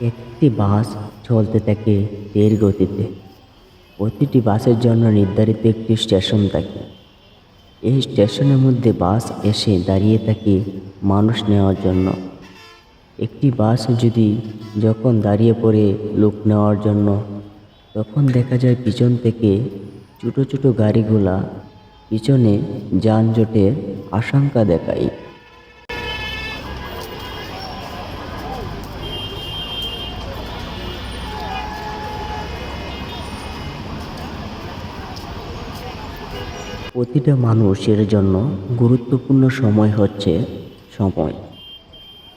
একটি বাস চলতে থাকে ধীর গতিতে। প্রতিটি বাসের জন্য নির্ধারিত একটি স্টেশন থাকে। এই স্টেশনের মধ্যে বাস এসে দাঁড়িয়ে থাকে মানুষ নেওয়ার জন্য। একটি বাস যদি যখন দাঁড়িয়ে পড়ে লোক নেওয়ার জন্য, তখন দেখা যায় পিছন থেকে ছোটো ছোটো গাড়িগুলা পিছনে যানজটের আশঙ্কা দেখায়। প্রতিটা মানুষের জন্য গুরুত্বপূর্ণ সময় হচ্ছে সময়।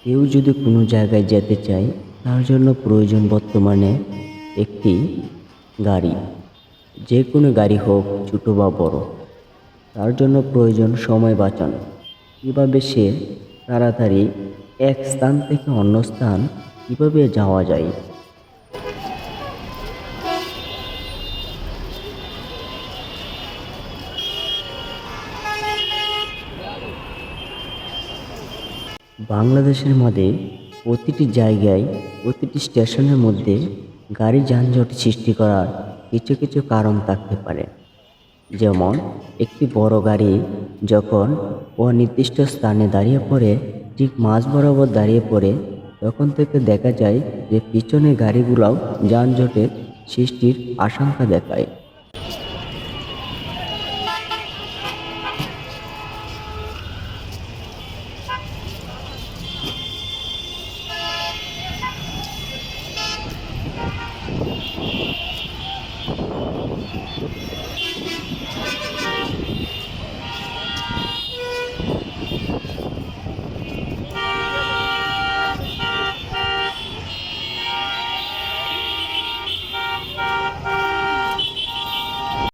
কেউ যদি কোনো জায়গায় যেতে চায়, তার জন্য প্রয়োজন বর্তমানে একটি গাড়ি। যে কোনো গাড়ি হোক, ছোটো বা বড়। তার জন্য প্রয়োজন সময় বাঁচানো। কীভাবে সে তাড়াতাড়ি এক স্থান থেকে অন্য স্থান, কীভাবে যাওয়া যায় বাংলাদেশের মধ্যে প্রতিটি জায়গায়, প্রতিটি স্টেশনের মধ্যে গাড়ি যানজট সৃষ্টি করার কিছু কিছু কারণ থাকতে পারে। যেমন, একটি বড় গাড়ি যখন অনির্দিষ্ট স্থানে দাঁড়িয়ে পড়ে, ঠিক মাঝ বরাবর দাঁড়িয়ে পড়ে, তখন থেকে দেখা যায় যে পিছনে গাড়িগুলাও যানজটের সৃষ্টির আশঙ্কা দেখায়। Thank you.